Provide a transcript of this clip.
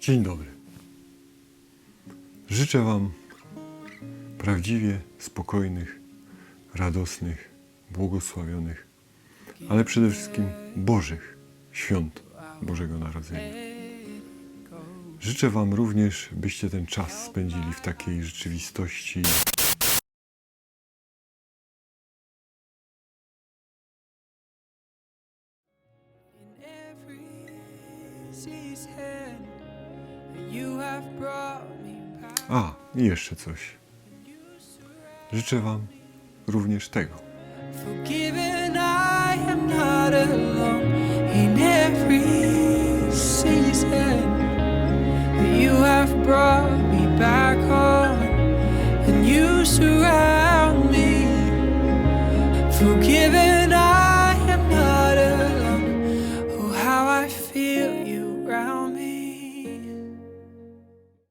Dzień dobry. Życzę Wam prawdziwie spokojnych, radosnych, błogosławionych, ale przede wszystkim Bożych świąt Bożego Narodzenia. Życzę Wam również, byście ten czas spędzili w takiej rzeczywistości. A, i jeszcze coś. Życzę Wam również tego. forgiven